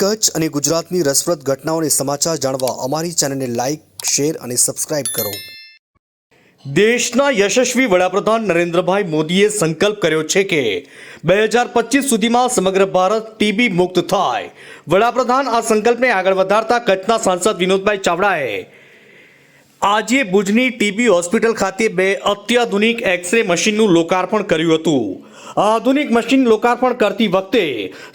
કચ્છ અને ગુજરાતની રસપ્રદ ઘટનાઓને સમાચાર જાણવા અમારી ચેનલને લાઇક શેર અને સબસ્ક્રાઇબ કરો. દેશના યશસ્વી વડાપ્રધાન નરેન્દ્રભાઈ મોદીએ સંકલ્પ કર્યો છે કે બે હજાર પચીસ સુધીમાં સમગ્ર ભારત ટીબી મુક્ત થાય. વડાપ્રધાન આ સંકલ્પને આગળ વધારતા કચ્છના સાંસદ વિનોદભાઈ ચાવડાએ આજે ભુજની ટીબી હોસ્પિટલ ખાતે બે અત્યાધુનિક એક્સરે મશીનનું લોકાર્પણ કર્યું હતું. આધુનિક મશીન લોકાર્પણ કરતી વખતે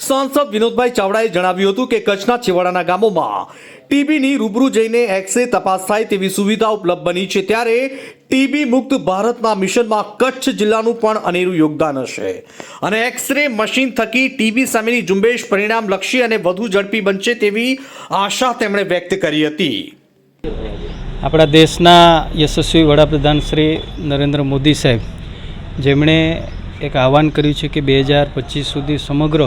સાંસદ વિનોદભાઈ ચાવડાએ જણાવ્યું હતું કે કચ્છના છેવાડાના ગામોમાં ટીબીની રૂબરૂ જઈને એક્સરે તપાસ થાય તેવી સુવિધા ઉપલબ્ધ બની છે ત્યારે ટીબી મુક્ત ભારતના મિશનમાં કચ્છ જિલ્લાનું પણ અનેરું યોગદાન હશે. અને એક્સરે મશીન થકી ટીબી સામેની ઝુંબેશ પરિણામલક્ષી અને વધુ ઝડપી બનશે તેવી આશા તેમણે વ્યક્ત કરી હતી. આપણા દેશના યશસ્વી વડાપ્રધાન શ્રી નરેન્દ્ર મોદી સાહેબ, જેમણે એક આહવાન કર્યું છે કે બે હજાર પચીસ સુધી સમગ્ર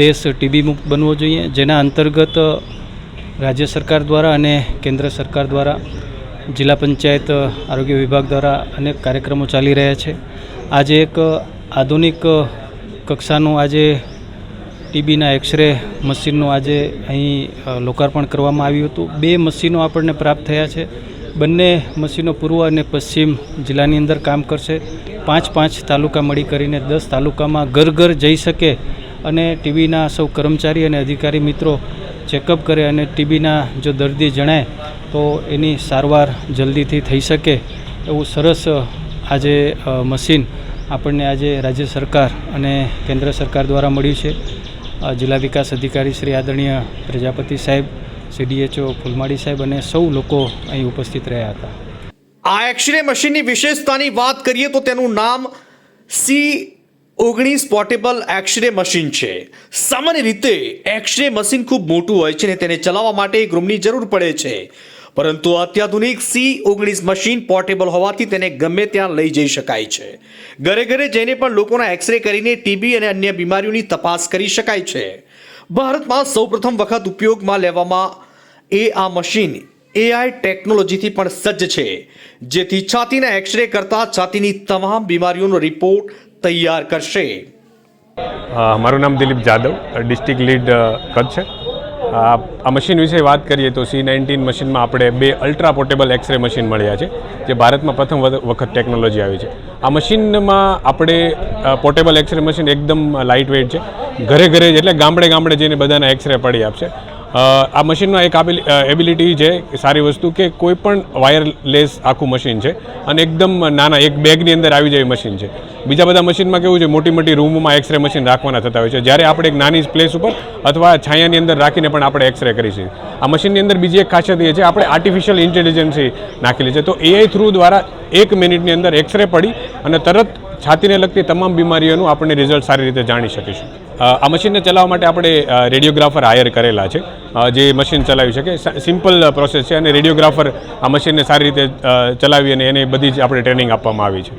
દેશ ટીબી મુક્ત બનવો જોઈએ, જેના અંતર્ગત રાજ્ય સરકાર દ્વારા અને કેન્દ્ર સરકાર દ્વારા જિલ્લા પંચાયત, આરોગ્ય વિભાગ દ્વારા અનેક કાર્યક્રમો ચાલી રહ્યા છે. આજે એક આધુનિક કક્ષાનું આજે ટીબીના એક્સરે મશીનનું આજે અહીં લોકાર્પણ કરવામાં આવ્યું હતું. બે મશીનો આપણને પ્રાપ્ત થયા છે. બંને મશીનો પૂર્વ અને પશ્ચિમ જિલ્લાની અંદર કામ કરશે. પાંચ પાંચ તાલુકા મળી કરીને દસ તાલુકામાં ઘર ઘર જઈ શકે અને ટીબીના સૌ કર્મચારી અને અધિકારી મિત્રો ચેકઅપ કરે અને ટીબીના જો દર્દી જણાય, તો એની સારવાર જલ્દીથી થઈ શકે એવું સરસ આજે મશીન આપણને આજે રાજ્ય સરકાર અને કેન્દ્ર સરકાર દ્વારા મળ્યું છે. જિલ્લા વિકાસ અધિકારી શ્રી આદરણીય પ્રજાપતિ સાહેબ સીડીએચઓ ફૂલમાળી સાહેબ અને સૌ લોકો અહીં ઉપસ્થિત રહ્યા હતા. આ એક્સરે મશીનની વિશેષતાની વાત કરીએ તો તેનું નામ સી ઓગણીસ પોર્ટેબલ એક્સરે મશીન છે. સામાન્ય રીતે એક્સરે મશીન ખૂબ મોટું હોય છે ને તેને ચલાવવા માટે એક રૂમની જરૂર પડે છે. પરંતુ અત્યાધુનિક સી ઓગણીસ મશીન પોર્ટેબલ હોવાથી તેને ગમે ત્યાં લઈ જઈ શકાય છે. ઘરે ઘરે જઈને પણ લોકોના એક્સરે કરીને ટીબી અને અન્ય બીમારીઓની તપાસ કરી શકાય છે. ભારતમાં સૌપ્રથમ વખત ઉપયોગમાં લેવામાં એ આ મશીન એઆઈ ટેકનોલોજીથી પણ સજ્જ છે. જેથી છાતીના એક્સરે કરતા છાતીની તમામ બીમારીઓનો રિપોર્ટ તૈયાર કરશે. મારું નામ દિલીપ જાદવ ડિસ્ટ્રિક્ટ લીડ કચ્છ. છે આ મશીન વિશે વાત કરીએ તો સી નાઇન્ટીન મશીનમાં આપણે બે અલ્ટ્રા પોર્ટેબલ એક્સરે મશીન મળ્યા છે, જે ભારતમાં પ્રથમ વખત ટેકનોલોજી આવી છે. આ મશીનમાં આપણે પોર્ટેબલ એક્સરે મશીન એકદમ લાઇટ વેઇટ છે. ઘરે ઘરે એટલે ગામડે ગામડે જઈને બધાના એક્સરે પડી આપશે. આ મશીનમાં એક એબિલિટી છે સારી વસ્તુ કે કોઈ પણ વાયરલેસ આખું મશીન છે અને એકદમ નાના, એક બેગની અંદર આવી જાય મશીન છે. બીજા બધા મશીનમાં કેવું છે મોટી મોટી રૂમમાં એક્સરે મશીન રાખવાના થતા હોય છે. જ્યારે આપણે એક નાની પ્લેસ ઉપર અથવા છાયાની અંદર રાખીને પણ આપણે એક્સરે કરી શકીએ. આ મશીનની અંદર બીજી એક ખાસિયત એ છે, આપણે આર્ટિફિશિયલ ઇન્ટેલિજન્સી નાખેલી છે. તો એઆઈ થ્રુ દ્વારા એક મિનિટની અંદર એક્સરે પડી અને તરત છાતીને લગતી તમામ બીમારીઓનું આપણે રિઝલ્ટ સારી રીતે જાણી શકીશું. આ મશીનને ચલાવવા માટે આપણે રેડિયોગ્રાફર હાયર કરેલા છે. જે મશીન ચલાવી શકે સિમ્પલ પ્રોસેસ છે અને રેડિયોગ્રાફર આ મશીનને સારી રીતે ચલાવી અને એને બધી જ આપણે ટ્રેનિંગ આપવામાં આવી છે.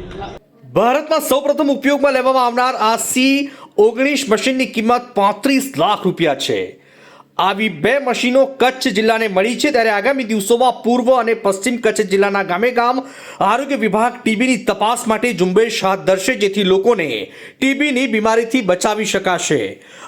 ભારતમાં સૌપ્રથમ ઉપયોગમાં લેવામાં આવનાર આ સી ઓગણીસ મશીનની કિંમત પાંત્રીસ લાખ રૂપિયા છે. આવી બે મશીનો કચ્છ જિલ્લાને મળી છે ત્યારે આગામી દિવસોમાં પૂર્વ અને પશ્ચિમ કચ્છ જિલ્લાના ગામે ગામ આરોગ્ય વિભાગ ટીબીની તપાસ માટે ઝુંબેશ હાથ ધરશે, જેથી લોકોને ટીબીની બીમારીથી બચાવી શકાશે.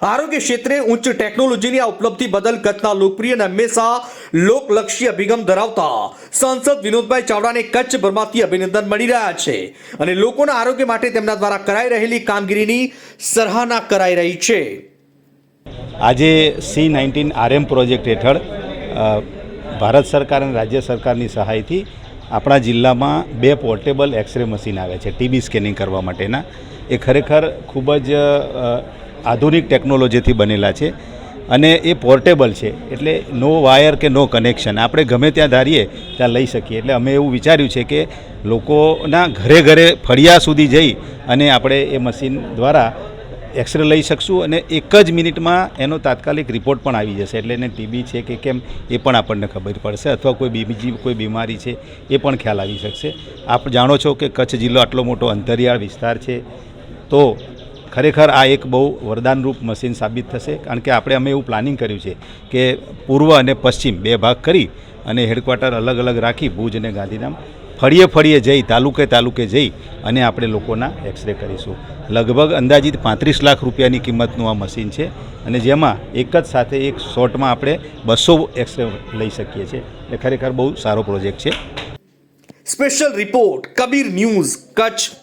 આરોગ્ય ક્ષેત્રે ઉચ્ચ ટેકનોલોજીની આ ઉપલબ્ધિ બદલ કચ્છના લોકપ્રિય અને હંમેશા લોકલક્ષી અભિગમ ધરાવતા સાંસદ વિનોદભાઈ ચાવડાને કચ્છભરમાંથી અભિનંદન મળી રહ્યા છે અને લોકોના આરોગ્ય માટે તેમના દ્વારા કરાઈ રહેલી કામગીરીની સરાહના કરાઈ રહી છે. આજે સી નાઇન્ટીન આરએમ પ્રોજેક્ટ હેઠળ ભારત સરકાર અને રાજ્ય સરકારની સહાયથી આપણા જિલ્લામાં બે પોર્ટેબલ એક્સરે મશીન આવે છે, ટીબી સ્કેનિંગ કરવા માટેના. એ ખરેખર ખૂબ જ આધુનિક ટેકનોલોજીથી બનેલા છે અને એ પોર્ટેબલ છે, એટલે નો વાયર કે નો કનેક્શન. આપણે ગમે ત્યાં ધારીએ, ત્યાં લઈ શકીએ. એટલે અમે એવું વિચાર્યું છે કે લોકોના ઘરે ઘરે ફળિયા સુધી જઈ અને આપણે એ મશીન દ્વારા એક્સરે લઈ શકશું અને એક જ મિનિટમાં એનો તાત્કાલિક રિપોર્ટ પણ આવી જશે. એટલે એને ટીબી છે કે કેમ એ પણ આપણને ખબર પડશે અથવા કોઈ બીજી કોઈ બીમારી છે એ પણ ખ્યાલ આવી શકશે. આપ જાણો છો કે કચ્છ જિલ્લો આટલો મોટો અંતરિયાળ વિસ્તાર છે, તો ખરેખર આ એક બહુ વરદાનરૂપ મશીન સાબિત થશે. કારણ કે આપણે અમે એવું પ્લાનિંગ કર્યું છે કે પૂર્વ અને પશ્ચિમ બે ભાગ કરી અને હેડક્વાર્ટર અલગ અલગ રાખી ભુજ અને ગાંધીધામ ફળીએ ફળીએ જઈ, તાલુકે તાલુકે જઈ અને આપણે લોકોના એક્સરે કરીશું. લગભગ અંદાજિત પાંત્રીસ લાખ રૂપિયાની કિંમતનું આ મશીન છે અને જેમાં એક જ સાથે એક શોટમાં આપણે બસો એક્સરે લઈ શકીએ છીએ. એટલે ખરેખર બહુ સારો પ્રોજેક્ટ છે. Special report Kabir news Kutch